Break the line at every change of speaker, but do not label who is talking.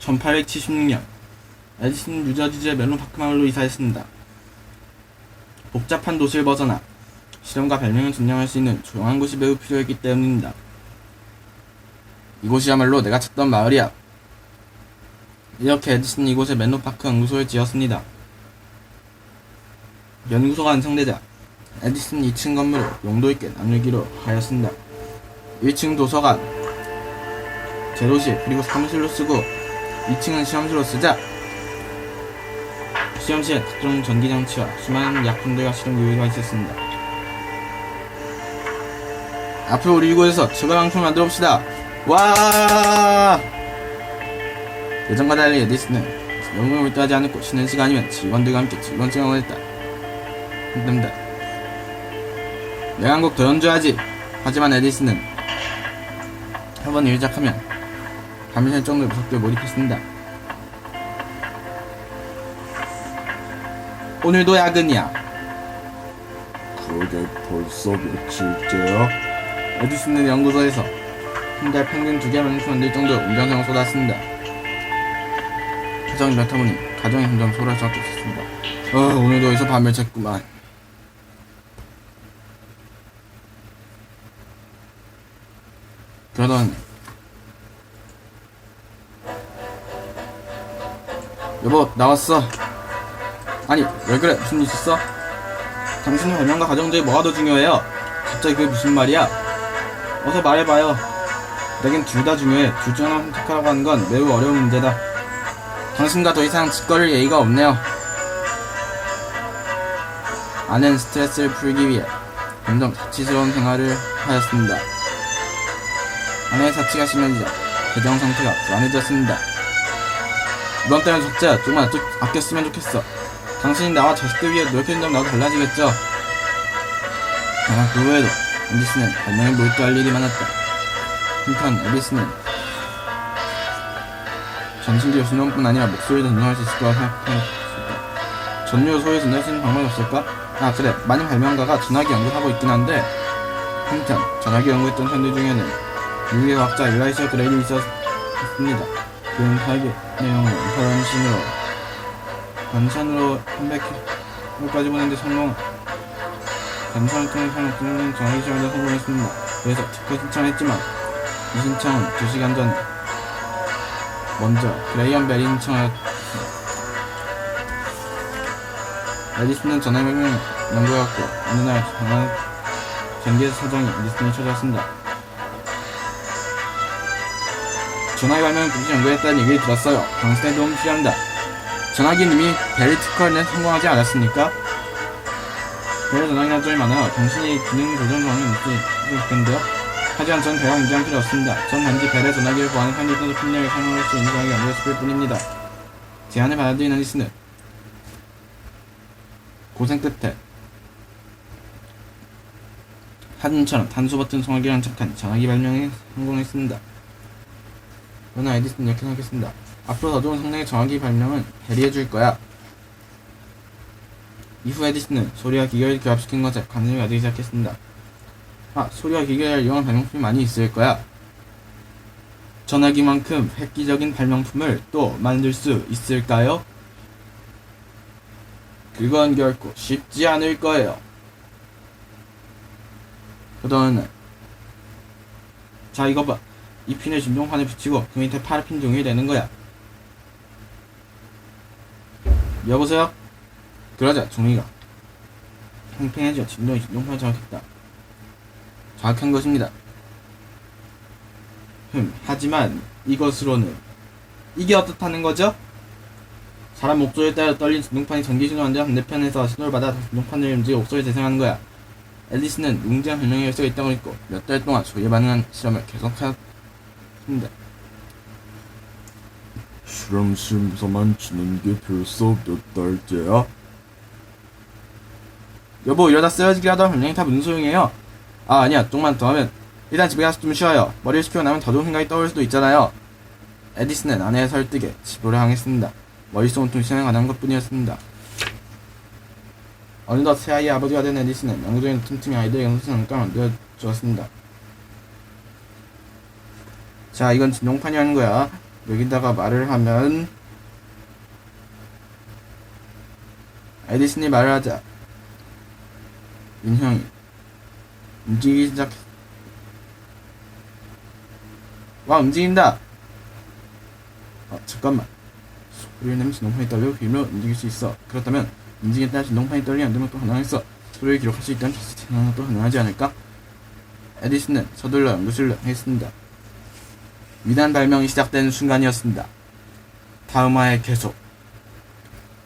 1876년 에디슨은 뉴저지주의 멜론파크 마을로 이사했습니다. 복잡한 도시를 벗어나 실험과 발명을 증명할 수 있는 조용한 곳이 매우 필요했기 때문입니다. 이곳이야말로 내가 찾던 마을이야. 이렇게 에디슨은 이곳에 멜론파크 연구소를 지었습니다. 연구소가 완성되자 에디슨 2층 건물을 용도 있게 나누기로 하였습니다. 1층 도서관, 제로실 그리고 사무실로 쓰고 2층은 시험실로 쓰자 시험실에 각종 전기장치와 수많은 약품들과 실험 교육가 있었습니다. 앞으로 우리 이곳에서 최고 방송을 만들어 봅시다. 와! 예전과 달리 에디슨은 연구에 몰두하지 않고 쉬는 시간이면 직원들과 함께 즐거운 시간을 보냈다. 힘듭니다. 내가 한 곡 더 연주하지. 하지만 에디슨은 한 번일 시작하면 샐 정도로 무섭게 몰입했습니다. 오늘도 야근이야.
그러게 벌써 며칠째야?
에디슨은 연구소에서 한 달 평균 두 개만 만들 정도로 운전성을 쏟았습니다. 가정이 많다 보니 가정의 점점 소홀할 수밖에 없었습니다. 어, 오늘도 여기서 밤을 샜구만. 그러던 여보 나왔어. 아니 왜 그래? 무슨 일 있었어? 당신의 발명과 가정들이 뭐가 더 중요해요? 갑자기 그게 무슨 말이야? 어서 말해봐요. 내겐 둘 다 중요해. 둘 중 하나 선택하라고 하는 건 매우 어려운 문제다. 당신과 더 이상 짓거릴 예의가 없네요. 아내는 스트레스를 풀기 위해 점점 사치스러운 생활을 하였습니다. 아내의 사치가 심해지자 가정 상태가 불안해졌습니다 이번 달은 적자야 조금만 아껴, 아꼈으면 좋겠어 당신이 나와 자식들 위해 노력해준다면 나도 달라지겠죠 아, 그 외에도 앨리스는 발명에 몰두할 일이 많았다. 한편 앨리스는 전신기 요술론뿐 아니라 목소리도 전송할 수 있을 거라 생각했다. 전류 소리에 전할 수 있는 방법이 없을까? 아 그래 많은 발명가가 전화기 연구하고 있긴 한데 한편 전화기 연구했던 사람들 중에는 미국의 과학자 일라이셔 그레일이 있었습니다. 그는 사기 내용을 인터넷신으로 반찬으로 300km까지 보내는데 성공 감사를 통해 사용하는 전화기 시험에 성공했습니다. 그래서 특허 신청했지만 이 신청은 2시간 전 먼저 그레이엄 벨이 신청하였습니다. 에디슨은 전화명을 연구해왔고 어느 날 전화 전기의 사장이 에디슨을 찾아왔습니다. 전화기 발명을 굳이 연구했다는 얘기를 들었어요. 당신의 도움 필요합니다. 전화기는 이미 벨 특허는 성공하지 않았습니까? 여러 전화기 단점이 많아요. 당신이 기능 조정 조항이 있을 텐데요. 하지만 전 대화 인지한 필요 없습니다. 전 단지 벨의 전화기를 보하는 편집도 편리하게 사용할 수 있는 전화기 연구했을 뿐입니다. 제안을 받아들인 앨리스는 고생 끝에 사진처럼 탄소 버튼 송화기랑 착한 전화기 발명에 성공했습니다. 그러나 에디슨은 이렇게 생각했습니다. 앞으로 더 좋은 성능의 전화기 발명은 배리해줄 거야. 이후 에디슨은 소리와 기계를 결합시킨 것에 관심을 가지기 시작했습니다. 아, 소리와 기계를 이용한 발명품이 많이 있을 거야. 전화기만큼 획기적인 발명품을 또 만들 수 있을까요? 그건 결코 쉽지 않을 거예요. 날. 자, 이거 봐. 이 핀을 진동판에 붙이고 그 밑에 파라핀 종이 되는 거야. 여보세요? 그러자 종이가 팽팽해져 진동이 진동판을 장악했다. 정확한 것입니다. 흠, 하지만 이것으로는 이게 어떻다는 거죠? 사람 목소리에 따라 떨린 진동판이 전기 신호한데 반대편에서 신호를 받아 진동판을 움직여 목소리를 재생하는 거야. 앨리스는 웅장한 변명의 열쇠가 있다고 믿고 몇 달 동안 소리에 반응한 실험을 계속하였습 니다.
실험실에서만 지는 게 벌써 몇 달째야?
여보 이러다 쓰러지기라도 하면 변명이 다 무슨 소용이에요? 아 아니야. 조금만 더 하면. 일단 집에 가서 좀 쉬어요. 머리를 식히고 나면 더 좋은 생각이 떠올 수도 있잖아요. 에디슨은 아내의 설득에 집으로 향했습니다. 머릿속 온통 시간에 관한 것뿐이었습니다. 어느덧 새아이의 아버지가 된 에디슨은 연구적인 틈틈이 아이들의 연구소 잠깐 만들어 주었습니다 자 이건 진동판이라는 거야. 여기다가 말을 하면 에디슨이 말을 하자. 윤형이. 움직이기 시작. 와 움직인다! 아 잠깐만. 소리를 내면 진동판이 떨려 그 힘으로 움직일 수 있어. 그렇다면 움직일 때 진동판이 떨리지 않으면 또 가능했어. 소리를 기록할 수 있다는 테스트는 또 가능하지 않을까? 에디슨은 서둘러 연구실로 향했습니다 위대한 발명이 시작된 순간이었습니다. 다음 화에 계속